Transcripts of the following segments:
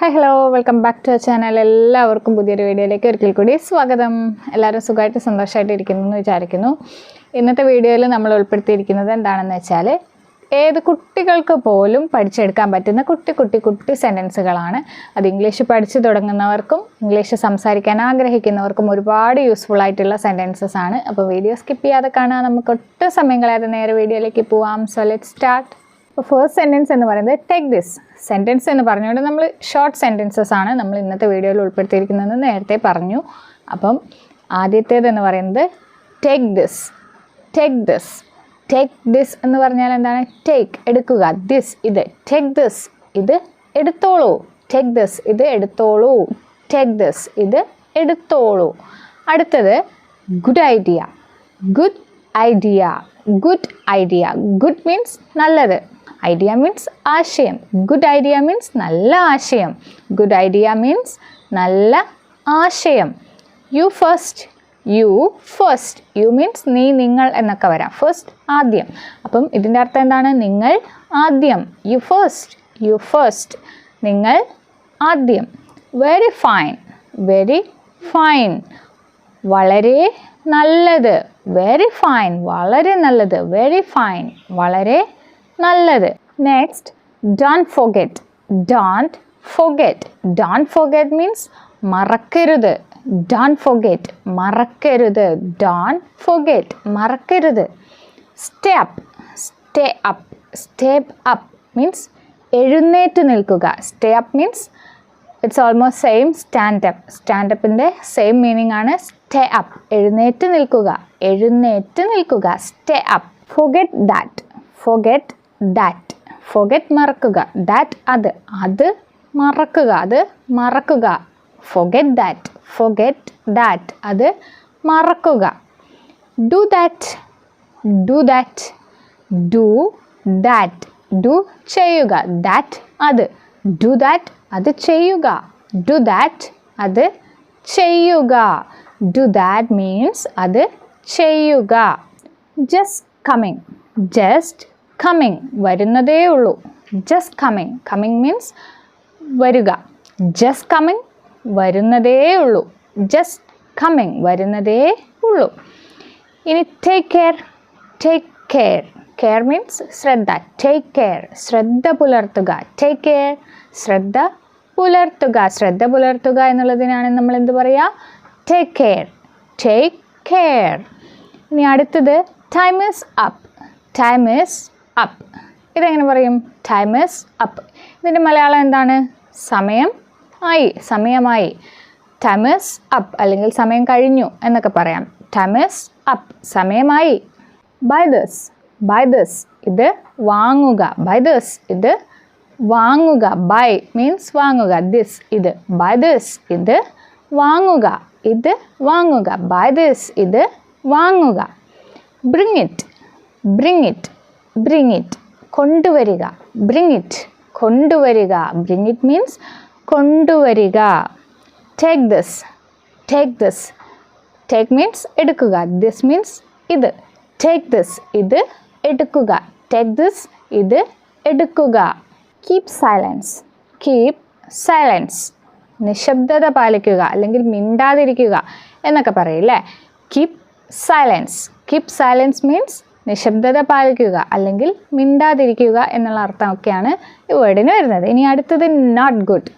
Hi hello welcome back to channel എല്ലാവർക്കും പുതിയൊരു വീഡിയോയിലേക്ക് ഒരിക്കൽ കൂടി സ്വാഗതം. എല്ലാവരും സുഖമായിട്ട് സന്തോഷമായിട്ട് ഇരിക്കുന്നു എന്ന് വിചാരിക്കുന്നു. ഇന്നത്തെ വീഡിയോയിൽ നമ്മൾ ഉൾപ്പെടുത്തിയിരിക്കുന്നത് എന്താണെന്ന് വെച്ചാൽ ഏത് കുട്ടികൾക്ക് പോലും പഠിച്ചെടുക്കാൻ പറ്റുന്ന കുട്ടി കുട്ടി കുട്ടി സെന്റൻസുകളാണ്. അത് ഇംഗ്ലീഷ് പഠിച്ചു തുടങ്ങുന്നവർക്കും ഇംഗ്ലീഷ് സംസാരിക്കാൻ ആഗ്രഹിക്കുന്നവർക്കും ഒരുപാട് യൂസ്ഫുൾ ആയിട്ടുള്ള സെന്റൻസസ് ആണ്. അപ്പോൾ വീഡിയോ സ്കിപ്പ് ചെയ്യാതെ കാണാൻ നമുക്ക് ഒട്ടും സമയം കളയാതെ നേരെ വീഡിയോയിലേക്ക് പോവാം. സോ ലെറ്റ് സ്റ്റാർട്ട് അപ്പോൾ ഫസ്റ്റ് സെന്റൻസ് എന്ന് പറയുന്നത് ടേക്ക് ദിസ് സെന്റൻസ് എന്ന് പറഞ്ഞുകൊണ്ട് നമ്മൾ ഷോർട്ട് സെന്റൻസസ് ആണ് നമ്മൾ ഇന്നത്തെ വീഡിയോയിൽ ഉൾപ്പെടുത്തിയിരിക്കുന്നതെന്ന് നേരത്തെ പറഞ്ഞു. അപ്പം ആദ്യത്തേതെന്ന് പറയുന്നത് take this take this take this എന്ന് പറഞ്ഞാൽ എന്താണ്? ടേക്ക് എടുക്കുക. ദിസ് ഇത്. ടേക്ക് ദിസ് ഇത് എടുത്തോളൂ. ടേക്ക് ദിസ് ഇത് എടുത്തോളൂ. ടേക്ക് ദിസ് ഇത് എടുത്തോളൂ. അടുത്തത് good idea good idea good idea good means നല്ലത്. ഐഡിയ മീൻസ് ആശയം. ഗുഡ് ഐഡിയ മീൻസ് നല്ല ആശയം. ഗുഡ് ഐഡിയ മീൻസ് നല്ല ആശയം. You first you first you means നീ നിങ്ങൾ എന്നൊക്കെ വരാം. ഫസ്റ്റ് ആദ്യം. അപ്പം ഇതിന്റെ അർത്ഥം എന്താണ്? നിങ്ങൾ ആദ്യം. യു ഫസ്റ്റ് യു ഫസ്റ്റ് നിങ്ങൾ ആദ്യം. വെരി ഫൈൻ വെരി ഫൈൻ വളരെ നല്ലത്. വെരി ഫൈൻ വളരെ നല്ലത്. വെരി ഫൈൻ വളരെ നല്ലത്. Next don't forget don't forget don't forget means മറക്കരുത്. ഡോൺ ഫോഗെറ്റ് മറക്കരുത്. ഡോൺ ഫോഗെറ്റ് മറക്കരുത്. Stay up stay up stay up up means എഴുന്നേറ്റ് നിൽക്കുക. Stay up means it's almost same stand up stand സ്റ്റാൻഡപ്പിന്റെ same meaning ആണ് stay up എഴുന്നേറ്റ് നിൽക്കുക. എഴുന്നേറ്റ് നിൽക്കുക. Stay up forget that forget that forget മറക്കുക. ദാറ്റ് അത്. അത് മറക്കുക. അത് മറക്കുക. ഫൊഗെറ്റ് ദാറ്റ് ഫൊഗെറ്റ് ദാറ്റ് അത് മറക്കുക. Do that do that do that do ചെയ്യുക. ദാറ്റ് അത്. ഡു ദാറ്റ് അത് ചെയ്യുക. ഡു ദാറ്റ് അത് ചെയ്യുക. ഡു ദാറ്റ് മീൻസ് അത് ചെയ്യുക. ജസ്റ്റ് കമ്മിങ് ജസ്റ്റ് കമ്മിങ് വരുന്നതേ ഉള്ളൂ. ജസ്റ്റ് കമ്മിങ് കമ്മിങ് മീൻസ് വരിക. ജസ്റ്റ് കമ്മിങ് വരുന്നതേ ഉള്ളൂ. ജസ്റ്റ് കമ്മിങ് വരുന്നതേ ഉള്ളൂ. ഇനി take care take care care means ശ്രദ്ധ. ടേക്ക് കെയർ ശ്രദ്ധ പുലർത്തുക. ടേക്ക് കെയർ ശ്രദ്ധ പുലർത്തുക. ശ്രദ്ധ പുലർത്തുക എന്നുള്ളതിനാണ് നമ്മൾ എന്ത് പറയുക ടേക്ക് കെയർ ടേക്ക് കെയർ ഇനി അടുത്തത് time is up time is up ഇതെങ്ങനെ പറയും? ടൈം ഇസ് അപ്പ് ഇതിന്റെ മലയാളം എന്താണ്? സമയം ആയി സമയമായി. ടൈം ഇസ് അപ്പ് അല്ലെങ്കിൽ സമയം കഴിഞ്ഞു എന്നൊക്കെ പറയാം. ടൈം ഇസ് അപ്പ് സമയമായി. ബൈ ദസ് ബൈ ദസ് ഇത് വാങ്ങുക. ബൈ ദസ് ഇത് വാങ്ങുക. ബൈ മീൻസ് വാങ്ങുക. ദിസ് ഇത്. ബൈ ദസ് ഇത് വാങ്ങുക. ഇത് വാങ്ങുക. ബൈ ദസ് ഇത് വാങ്ങുക. Bring it bring it bring it കൊണ്ടുവരിക. ബ്രിങ് ഇറ്റ് കൊണ്ടുവരിക. ബ്രിങ് ഇറ്റ് മീൻസ് കൊണ്ടുവരിക. Take this take this take means എടുക്കുക. ദിസ് മീൻസ് ഇത്. ടേക്ക് ദിസ് ഇത് എടുക്കുക. ടേക്ക് ദിസ് ഇത് എടുക്കുക. കീപ് സൈലൻസ് കീപ് സൈലൻസ് നിശബ്ദത പാലിക്കുക. അല്ലെങ്കിൽ മിണ്ടാതിരിക്കുക എന്നൊക്കെ പറയില്ലേ keep silence keep silence means നിശബ്ദത പാലിക്കുക അല്ലെങ്കിൽ മിണ്ടാതിരിക്കുക എന്നുള്ള അർത്ഥമൊക്കെയാണ് ഈ വേർഡിന് വരുന്നത്. ഇനി അടുത്തത് not good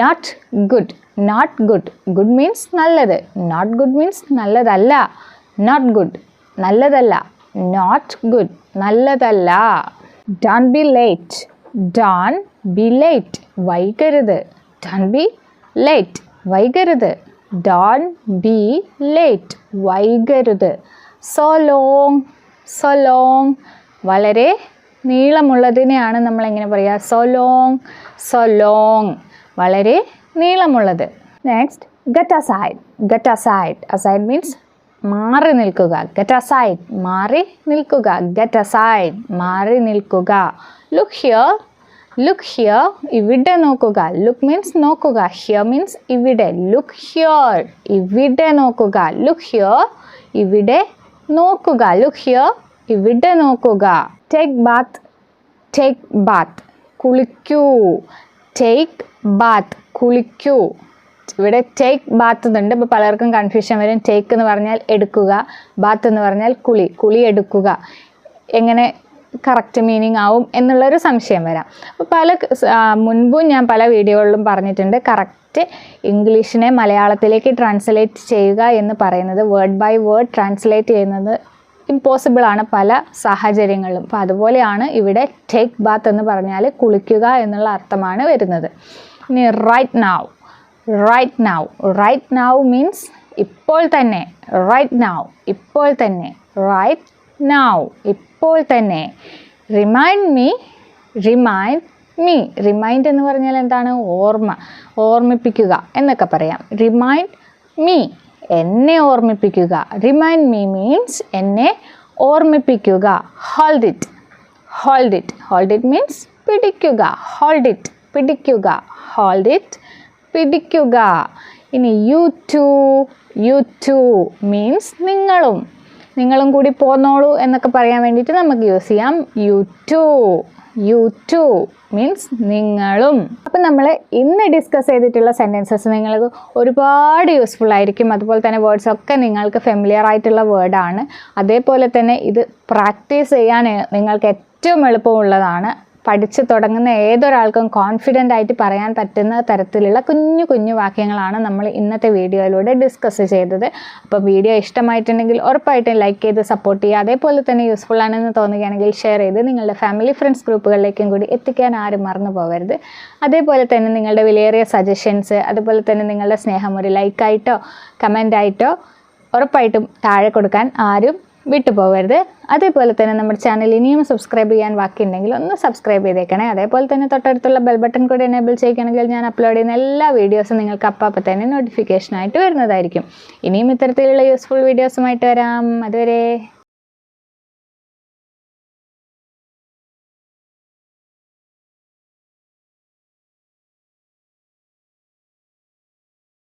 not good not good good means നല്ലത്. നോട്ട് ഗുഡ് മീൻസ് നല്ലതല്ല. നോട്ട് ഗുഡ് നല്ലതല്ല. നോട്ട് ഗുഡ് നല്ലതല്ല. Don't be late don't be late വൈകരുത്. Don't be late വൈകരുത്. ഡോൺ ബി ലേറ്റ് വൈകരുത്. സോ ലോങ് സോ ലോങ് വളരെ നീളമുള്ളതിനെയാണ് നമ്മൾ എങ്ങനെ പറയുക സോ ലോങ് സോ ലോങ് വളരെ നീളമുള്ളത്. Next get aside get aside means മാറി നിൽക്കുക. ഗറ്റ് അസൈഡ് മാറി നിൽക്കുക. ഗറ്റ് അസൈഡ് മാറി നിൽക്കുക. ലുക്ക് ഹിയർ ലുക്ക് ഹിയർ ഇവിടെ നോക്കുക. ലുക്ക് മീൻസ് നോക്കുക. ഹിയർ മീൻസ് ഇവിടെ. ലുക്ക് ഹിയർ ഇവിടെ നോക്കുക. ലുക്ക് ഹിയർ ഇവിടെ നോക്കുക. ലുക്ക് ഹിയർ ഇവിടെ നോക്കുക. ടേക്ക് ബാത്ത് ടേക്ക് ബാത്ത് കുളിക്കൂ. ടേക്ക് ബാത്ത് കുളിക്കൂ. ഇവിടെ ടേക്ക് ബാത്ത് എന്നുണ്ട് ഇപ്പോൾ പലർക്കും കൺഫ്യൂഷൻ വരും. ടേക്ക് എന്ന് പറഞ്ഞാൽ എടുക്കുക. ബാത്ത് എന്ന് പറഞ്ഞാൽ കുളി. കുളി എടുക്കുക. എങ്ങനെ കറക്റ്റ് മീനിങ് ആവും എന്നുള്ളൊരു സംശയം വരാം. പല മുൻപും ഞാൻ പല വീഡിയോകളിലും പറഞ്ഞിട്ടുണ്ട് കറക്റ്റ് ഇംഗ്ലീഷിനെ മലയാളത്തിലേക്ക് ട്രാൻസ്ലേറ്റ് ചെയ്യുക എന്ന് പറയുന്നത് വേർഡ് ബൈ വേർഡ് ട്രാൻസ്ലേറ്റ് ചെയ്യുന്നത് ഇമ്പോസിബിൾ ആണ് പല സാഹചര്യങ്ങളിലും. അപ്പോൾ അതുപോലെയാണ് ഇവിടെ ടേക്ക് ബാത്ത് എന്ന് പറഞ്ഞാൽ കുളിക്കുക എന്നുള്ള അർത്ഥമാണ് വരുന്നത്. ഇനി റൈറ്റ് നാവ് റൈറ്റ് നാവ് റൈറ്റ് നാവ് മീൻസ് ഇപ്പോൾ തന്നെ റൈറ്റ് നാവ് ഇപ്പോൾ തന്നെ റൈറ്റ് നാവ് ഇപ്പോൾ തന്നെ remind me remind me remind എന്ന് പറഞ്ഞാൽ എന്താണ്? ഓർമ്മ ഓർമ്മിപ്പിക്കുക എന്നൊക്കെ പറയാം. റിമൈൻഡ് മീ എന്നെ ഓർമ്മിപ്പിക്കുക. റിമൈൻഡ് മീ മീൻസ് എന്നെ ഓർമ്മിപ്പിക്കുക. Hold it hold it hold it means പിടിക്കുക. ഹോൾഡ് ഇറ്റ് പിടിക്കുക. ഹോൾഡ് ഇറ്റ് പിടിക്കുക. ഇനി you too you too means നിങ്ങളും. നിങ്ങളും കൂടി പോന്നോളൂ എന്നൊക്കെ പറയാൻ വേണ്ടിയിട്ട് നമുക്ക് യൂസ് ചെയ്യാം. You too you too means നിങ്ങളും. അപ്പം നമ്മൾ ഇന്ന് ഡിസ്കസ് ചെയ്തിട്ടുള്ള സെന്റൻസസ് നിങ്ങൾക്ക് ഒരുപാട് യൂസ്ഫുൾ ആയിരിക്കും. അതുപോലെ തന്നെ വേർഡ്സ് ഒക്കെ നിങ്ങൾക്ക് ഫെമിലിയർ ആയിട്ടുള്ള വേർഡാണ് അതേപോലെ തന്നെ ഇത് പ്രാക്ടീസ് ചെയ്യാൻ നിങ്ങൾക്ക് ഏറ്റവും എളുപ്പമുള്ളതാണ്. പഠിച്ച് തുടങ്ങുന്ന ഏതൊരാൾക്കും കോൺഫിഡന്റ് ആയിട്ട് പറയാൻ പറ്റുന്ന തരത്തിലുള്ള കുഞ്ഞു കുഞ്ഞു വാക്യങ്ങളാണ് നമ്മൾ ഇന്നത്തെ വീഡിയോയിലൂടെ ഡിസ്കസ് ചെയ്തത്. അപ്പോൾ വീഡിയോ ഇഷ്ടമായിട്ടുണ്ടെങ്കിൽ ഉറപ്പായിട്ടും ലൈക്ക് ചെയ്ത് സപ്പോർട്ട് ചെയ്യുക. അതേപോലെ തന്നെ യൂസ്ഫുൾ ആണെന്ന് തോന്നുകയാണെങ്കിൽ ഷെയർ ചെയ്ത് നിങ്ങളുടെ ഫാമിലി ഫ്രണ്ട്സ് ഗ്രൂപ്പുകളിലേക്കും കൂടി എത്തിക്കാൻ ആരും മറന്നു പോകരുത്. അതേപോലെ തന്നെ നിങ്ങളുടെ വിലയേറിയ സജഷൻസ് അതുപോലെ തന്നെ നിങ്ങളുടെ സ്നേഹം ഒരു ലൈക്കായിട്ടോ കമന്റായിട്ടോ ഉറപ്പായിട്ടും താഴെ കൊടുക്കാൻ ആരും വിട്ടുപോകരുത്. അതേപോലെ തന്നെ നമ്മുടെ ചാനൽ ഇനിയും സബ്സ്ക്രൈബ് ചെയ്യാൻ ബാക്കിയുണ്ടെങ്കിൽ ഒന്ന് സബ്സ്ക്രൈബ് ചെയ്തേക്കണേ. അതേപോലെ തന്നെ തൊട്ടടുത്തുള്ള ബെൽ ബട്ടൺ കൂടി എനേബിൾ ചെയ്യുകയാണെങ്കിൽ ഞാൻ അപ്ലോഡ് ചെയ്യുന്ന എല്ലാ വീഡിയോസും നിങ്ങൾക്ക് അപ്പം തന്നെ നോട്ടിഫിക്കേഷനായിട്ട് വരുന്നതായിരിക്കും. ഇനിയും ഇത്തരത്തിലുള്ള യൂസ്ഫുൾ വീഡിയോസുമായിട്ട് വരാം. അതുവരെ